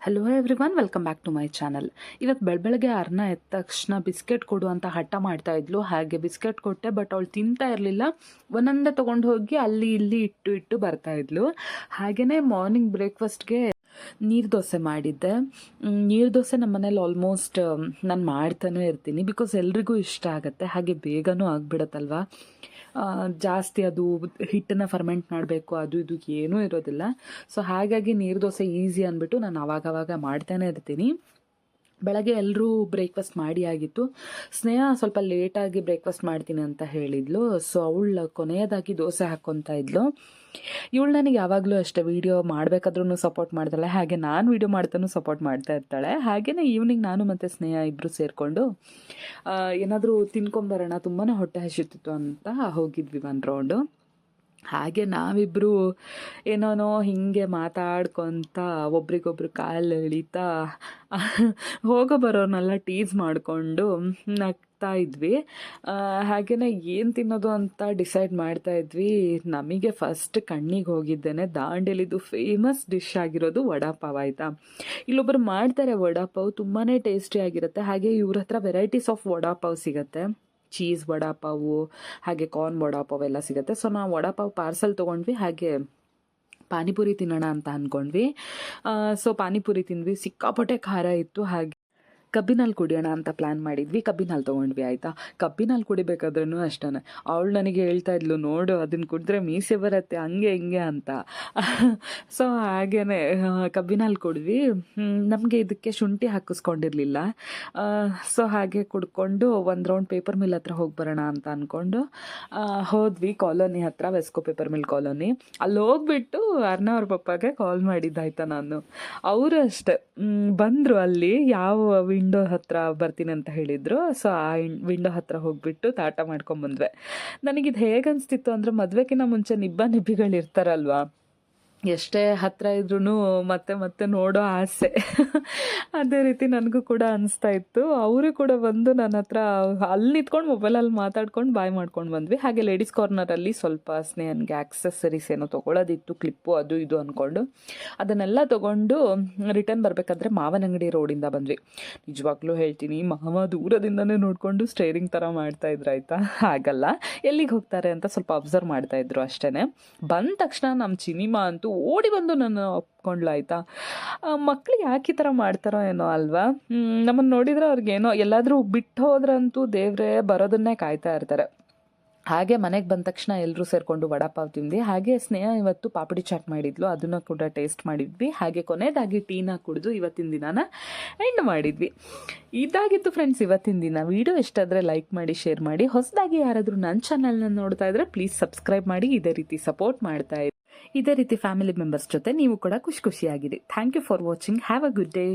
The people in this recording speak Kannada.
Hello every welcome back to my channel ಇವತ್ತು ಬೆಳಬೆಳಗ್ಗೆ ಅರ್ನ ಎದ್ದ ತಕ್ಷಣ ಬಿಸ್ಕೆಟ್ ಕೊಡು ಹಠ ಮಾಡ್ತಾ ಇದ್ಲು. ಹಾಗೆ ಬಿಸ್ಕೆಟ್ ಕೊಟ್ಟೆ ಬಟ್ ಅವಳು ತಿಂತಾ ಇರಲಿಲ್ಲ. ಒಂದೊಂದೇ ತೊಗೊಂಡು ಹೋಗಿ ಅಲ್ಲಿ ಇಲ್ಲಿ ಇಟ್ಟು ಇಟ್ಟು ಬರ್ತಾ ಇದ್ಲು. ಹಾಗೆಯೇ ಮಾರ್ನಿಂಗ್ ಬ್ರೇಕ್ಫಾಸ್ಟ್ಗೆ ನೀರು ದೋಸೆ ಮಾಡಿದ್ದೆ. ನೀರು ದೋಸೆ ನಮ್ಮ ಮನೇಲಿ ಆಲ್ಮೋಸ್ಟ್ ನಾನು ಮಾಡ್ತಾನೆ ಇರ್ತೀನಿ. ಬಿಕಾಸ್ ಎಲ್ರಿಗೂ ಇಷ್ಟ ಆಗುತ್ತೆ. ಹಾಗೆ ಬೇಗನೂ ಆಗಿಬಿಡತ್ತಲ್ವ? ಜಾಸ್ತಿ ಅದು ಹಿಟ್ಟನ್ನು ಫರ್ಮೆಂಟ್ ಮಾಡಬೇಕು, ಅದು ಇದು ಏನೂ ಇರೋದಿಲ್ಲ. ಸೊ ಹಾಗಾಗಿ ನೀರು ದೋಸೆ ಈಸಿ ಅಂದ್ಬಿಟ್ಟು ನಾನು ಅವಾಗವಾಗ ಮಾಡ್ತಾನೆ ಇರ್ತೀನಿ. ಬೆಳಗ್ಗೆ ಎಲ್ಲರೂ ಬ್ರೇಕ್ಫಾಸ್ಟ್ ಮಾಡಿ ಆಗಿತ್ತು. ಸ್ನೇಹ ಸ್ವಲ್ಪ ಲೇಟಾಗಿ ಬ್ರೇಕ್ಫಾಸ್ಟ್ ಮಾಡ್ತೀನಿ ಅಂತ ಹೇಳಿದ್ಲು. ಸೊ ಅವಳು ಕೊನೆಯದಾಗಿ ದೋಸೆ ಹಾಕ್ಕೊತಾ ಇದ್ಲು. ಇವಳು ನನಗೆ ಯಾವಾಗಲೂ ಅಷ್ಟೇ ವೀಡಿಯೋ ಮಾಡಬೇಕಾದ್ರೂ ಸಪೋರ್ಟ್ ಮಾಡ್ತಾಳೆ. ಹಾಗೆ ನಾನು ವೀಡಿಯೋ ಮಾಡ್ತಾನೂ ಸಪೋರ್ಟ್ ಮಾಡ್ತಾ ಇರ್ತಾಳೆ. ಹಾಗೆಯೇ ಈವ್ನಿಂಗ್ ನಾನು ಮತ್ತು ಸ್ನೇಹ ಇಬ್ಬರು ಸೇರಿಕೊಂಡು ಏನಾದರೂ ತಿನ್ಕೊಂಬರೋಣ ತುಂಬಾ ಹೊಟ್ಟೆ ಹಸಿತಿತ್ತು ಅಂತ ಹೋಗಿದ್ವಿ ಒಂದು ರೌಂಡು ಹಾಗೆ ನಾವಿಬ್ಬರು ಏನೋನೋ ಹೀಗೆ ಮಾತಾಡ್ಕೊತ, ಒಬ್ರಿಗೊಬ್ರು ಕಾಲು ಎಳಿತಾ, ಹೋಗೋ ಬರೋನೆಲ್ಲ ಟೀಸ್ ಮಾಡಿಕೊಂಡು ನಗ್ತಾ ಇದ್ವಿ. ಹಾಗೆಯೇ ಏನು ತಿನ್ನೋದು ಅಂತ ಡಿಸೈಡ್ ಮಾಡ್ತಾ ಇದ್ವಿ. ನಮಗೆ ಫಸ್ಟ್ ಕಣ್ಣಿಗೆ ಹೋಗಿದ್ದೇನೆ. ದಾಂಡೇಲಿದು ಫೇಮಸ್ ಡಿಶ್ ಆಗಿರೋದು ವಡಾಪಾವ್ ಆಯಿತಾ? ಇಲ್ಲೊಬ್ಬರು ಮಾಡ್ತಾರೆ ವಡಾಪಾವ್ ತುಂಬಾ ಟೇಸ್ಟಿ ಆಗಿರುತ್ತೆ. ಹಾಗೆ ಇವ್ರ ಹತ್ರ ವೆರೈಟೀಸ್ ಆಫ್ ವಡಾಪಾವ್ ಸಿಗುತ್ತೆ. ಚೀಸ್ ವಡಾಪಾವು ಹಾಗೆ ಕಾರ್ನ್ ವಡಾಪಾವ್ ಎಲ್ಲ ಸಿಗುತ್ತೆ. ಸೊ ನಾವು ವಡಾಪಾವ್ ಪಾರ್ಸಲ್ ತೊಗೊಂಡ್ವಿ, ಹಾಗೆ ಪಾನಿಪುರಿ ತಿನ್ನೋಣ ಅಂತ ಅಂದ್ಕೊಂಡ್ವಿ ಸೊ ಪಾನಿಪುರಿ ತಿಂದ್ವಿ. ಸಿಕ್ಕಾಪಟ್ಟೆ ಖಾರ ಇತ್ತು, ಹಾಗೆ ಕಬ್ಬಿನಲ್ಲಿ ಕುಡಿಯೋಣ ಅಂತ ಪ್ಲ್ಯಾನ್ ಮಾಡಿದ್ವಿ. ಕಬ್ಬಿನಲ್ಲಿ ತೊಗೊಂಡ್ವಿ, ಆಯಿತಾ? ಕಬ್ಬಿನಲ್ಲಿ ಕುಡಿಬೇಕಾದ್ರೂ ಅಷ್ಟೇ ಅವಳು ನನಗೆ ಹೇಳ್ತಾ ಇದ್ಲು, ನೋಡು, ಅದನ್ನು ಕುಡಿದ್ರೆ ಮೀಸೆ ಬರುತ್ತೆ, ಹಂಗೆ, ಹಿಂಗೆ ಅಂತ. ಸೊ ಹಾಗೇ ಕಬ್ಬಿನಲ್ಲಿ ಕುಡಿದ್ವಿ. ನಮಗೆ ಇದಕ್ಕೆ ಶುಂಠಿ ಹಾಕಿಸ್ಕೊಂಡಿರಲಿಲ್ಲ. ಸೊ ಹಾಗೆ ಕುಡ್ಕೊಂಡು ಒಂದು ರೌಂಡ್ ಪೇಪರ್ ಮಿಲ್ ಹತ್ರ ಹೋಗಿ ಬರೋಣ ಅಂತ ಅಂದ್ಕೊಂಡು ಹೋದ್ವಿ ಕಾಲೋನಿ ಹತ್ರ ವೆಸ್ಕೋ ಪೇಪರ್ ಮಿಲ್ ಕಾಲೋನಿ. ಅಲ್ಲಿ ಹೋಗ್ಬಿಟ್ಟು ಅರ್ಣ ಅವ್ರ ಪಪ್ಪಾಗೆ ಕಾಲ್ ಮಾಡಿದ್ದಾಯ್ತಾ ನಾನು. ಅವರು ಅಷ್ಟೆ. ಬಂದರು ಅಲ್ಲಿ, ಯಾವ ವಿಂಡೋ ಹತ್ರ ಬರ್ತೀನಿ ಅಂತ ಹೇಳಿದರು. ಸೊ ಆ ವಿಂಡೋ ಹತ್ರ ಹೋಗಿಬಿಟ್ಟು ತಾಟ ಮಾಡ್ಕೊಂಬಂದ್ವೆ. ನನಗಿದು ಹೇಗೆ ಅನಿಸ್ತಿತ್ತು ಅಂದರೆ ಮದುವೆಗಿಂತ ಮುಂಚೆ ನಿಬ್ಬ ನಿಬ್ಬಿಗಳು ಇರ್ತಾರಲ್ವಾ ಎಷ್ಟೇ ಹತ್ತಿರ ಇದ್ರೂ ಮತ್ತೆ ಮತ್ತೆ ನೋಡೋ ಆಸೆ. ಅದೇ ರೀತಿ ನನಗೂ ಕೂಡ ಅನಿಸ್ತಾ ಇತ್ತು. ಅವರು ಕೂಡ ಬಂದು ನನ್ನ ಹತ್ರ ಅಲ್ಲಿ ನಿಂತ್ಕೊಂಡು ಮೊಬೈಲಲ್ಲಿ ಮಾತಾಡ್ಕೊಂಡು ಬಾಯ್ ಮಾಡ್ಕೊಂಡು ಬಂದ್ವಿ. ಹಾಗೆ ಲೇಡೀಸ್ ಕಾರ್ನರಲ್ಲಿ ಸ್ವಲ್ಪ ಸ್ನೇಹನ್ಗೆ ಆಕ್ಸೆಸರೀಸ್ ಏನೋ ತೊಗೊಳೋದಿತ್ತು ಕ್ಲಿಪ್ಪು ಅದು ಇದು ಅಂದ್ಕೊಂಡು ಅದನ್ನೆಲ್ಲ ತೊಗೊಂಡು ರಿಟರ್ನ್ ಬರಬೇಕಾದ್ರೆ ಮಾವನಂಗಡಿ ರೋಡಿಂದ ಬಂದ್ವಿ. ನಿಜವಾಗ್ಲೂ ಹೇಳ್ತೀನಿ, ಮಾವ ದೂರದಿಂದನೇ ನೋಡಿಕೊಂಡು ಸ್ಟೇರಿಂಗ್ ಥರ ಮಾಡ್ತಾ ಇದ್ರು, ಆಯಿತಾ? ಹಾಗಲ್ಲ. ಎಲ್ಲಿಗೆ ಹೋಗ್ತಾರೆ ಅಂತ ಸ್ವಲ್ಪ ಅಬ್ಸರ್ವ್ ಮಾಡ್ತಾಯಿದ್ರು ಅಷ್ಟೇ ಬಂದ ತಕ್ಷಣ ನಮ್ಮ ಚಿನಿಮಾ ಅಂತೂ ಓಡಿ ಬಂದು ನಾನು ಒಪ್ಕೊಂಡ್ಲು ಆಯಿತಾ ಮಕ್ಳು ಯಾಕೆ ಈ ಥರ ಮಾಡ್ತಾರೋ ಏನೋ ಅಲ್ವಾ? ನಮ್ಮನ್ನು ನೋಡಿದರೆ ಅವ್ರಿಗೇನೋ ಎಲ್ಲಾದರೂ ಬಿಟ್ಟು ಹೋದ್ರಂತೂ ದೇವರೇ ಬರೋದನ್ನೇ ಕಾಯ್ತಾ ಇರ್ತಾರೆ. ಹಾಗೆ ಮನೆಗೆ ಬಂದ ತಕ್ಷಣ ಎಲ್ಲರೂ ಸೇರಿಕೊಂಡು ವಡಾಪಾವ್ ತಿಂದ್ವಿ. ಹಾಗೆ ಸ್ನೇಹ ಇವತ್ತು ಪಾಪಡಿ ಚಾಟ್ ಮಾಡಿದ್ಲು. ಅದನ್ನು ಕೂಡ ಟೇಸ್ಟ್ ಮಾಡಿದ್ವಿ. ಹಾಗೆ ಕೊನೆಯದಾಗಿ ಟೀನ ಕುಡಿದು ಇವತ್ತಿನ ದಿನಾನ ಎಂಡ್ ಮಾಡಿದ್ವಿ. ಇದಾಗಿತ್ತು ಫ್ರೆಂಡ್ಸ್ ಇವತ್ತಿನ ದಿನ. ವಿಡಿಯೋ ಎಷ್ಟಾದರೆ ಲೈಕ್ ಮಾಡಿ ಶೇರ್ ಮಾಡಿ. ಹೊಸದಾಗಿ ಯಾರಾದರೂ ನನ್ನ ಚಾನಲ್ನ ನೋಡ್ತಾ ಇದ್ರೆ ಪ್ಲೀಸ್ ಸಬ್ಸ್ಕ್ರೈಬ್ ಮಾಡಿ. ಇದೇ ರೀತಿ ಸಪೋರ್ಟ್ ಮಾಡ್ತಾ ಇದ್ದೀವಿ ಇದೇ ರೀತಿ ಫ್ಯಾಮಿಲಿ ಮೆಂಬರ್ಸ್ ಜೊತೆ ನೀವು ಕೂಡ ಖುಷಿ ಖುಷಿಯಾಗಿರಿ. Thank you for watching have a good day